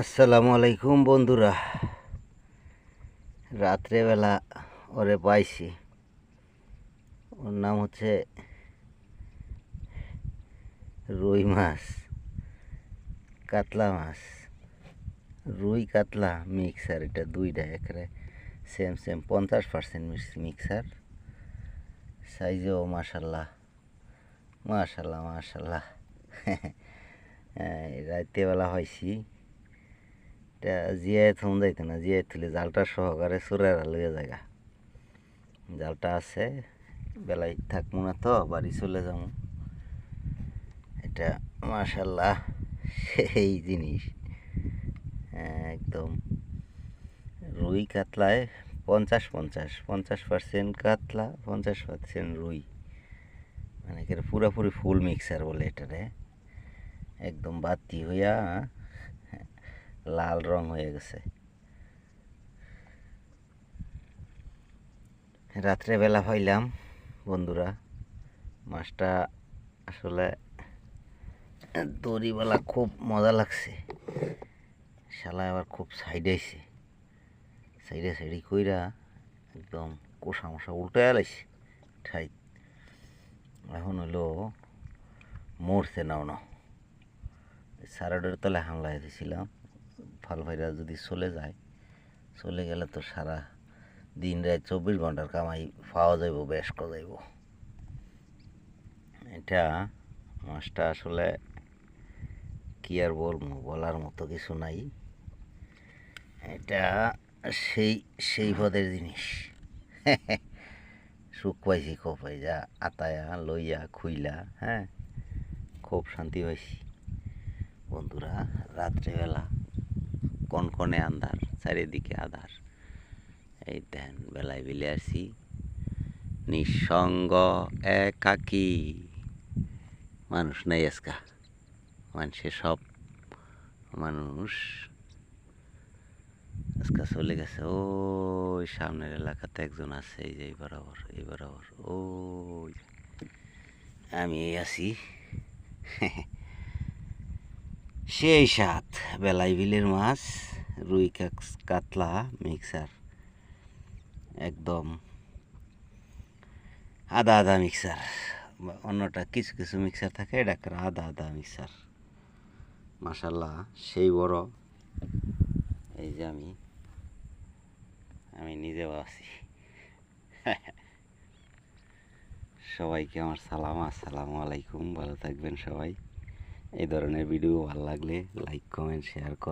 আসসালামু আলাইকুম বন্ধুরা। রাত্রেবেলা ওরে পাইছি। ওর নাম হচ্ছে রুই মাছ, কাতলা মাছ। রুই কাতলা মিক্সার, এটা দুইটা, একরে সেম সেম পঞ্চাশ পার্সেন্ট মিক্সার। সাইজেও মাশাল্লাহ মাশাল্লাহ মাশাল্লাহ। রাত্রেবেলা হয়েছি এটা জিয়ায় থম যাইতো না জিয়ায় তুলে জালটা সহকারে সুরের লইয়া জায়গা জালটা আছে, বেলায় থাকব না তো, বাড়ি চলে যাব। এটা মাশাল্লাহ সেই জিনিস। একদম। রুই কাতলায় পঞ্চাশ পঞ্চাশ পঞ্চাশ পার্সেন্ট কাতলা, পঞ্চাশ পার্সেন্ট রুই। মানে পুরোপুরি ফুল মিক্সার বলে এটারে। একদম বাতি হইয়া লাল রং হয়ে গেছে। রাত্রে বেলা পাইলাম বন্ধুরা। মাছটা আসলে দড়িওয়ালা খুব মজা লাগছে। শালা আবার খুব সাইডাইছে সাইডে সাইডে কইরা একদম কোষা মশা উল্টে আলাইছে। ঠাই। এখন হলো মরছে নাও না সারাডের তলে হামলায় দিয়েছিলাম ফাল ভাইরা যদি চলে যায়, চলে গেলে তো সারা দিন রাত চব্বিশ ঘণ্টার কামাই পাওয়া যাইব বেশ যাইব। এটা মাছটা আসলে কি আর বলব, বলার মতো কিছু নাই। এটা সেই সেই পদের জিনিস। সুখ পাইছি খুব পাই যা আতায়া, লইয়া, খুইলা হ্যাঁ? খুব শান্তি পাইছি। বন্ধুরা, রাত্রেবেলা কনকনে আন্ধার, চারিদিকে আধার। এই দেন, বেলায় বিলে আসি। নিঃসঙ্গ একাকি। মানুষ নেই আজকা মানুষে সব মানুষ আজকা চলে গেছে। ওই সামনের এলাকাতে একজন আছে, এই যে এই বরাবর এই বরাবর, ওই আমি এই আছি। সেই সাত বেলাই বিলের মাছ, রুই কাতলা, মিক্সার, একদম আদা আদা মিক্সার, অন্যটা কিছু কিছু মিক্সার থাকে, এটা একটা আদা আদা মিক্সার। মাসাল্লাহ সেই বড়। এই যে আমি আমি নিজেও আছি। সবাইকে আমার সালাম, আসসালামু আলাইকুম, ভালো থাকবেন সবাই। এই ধরনের ভিডিও ভালো লাগলে লাইক কমেন্ট শেয়ার কর।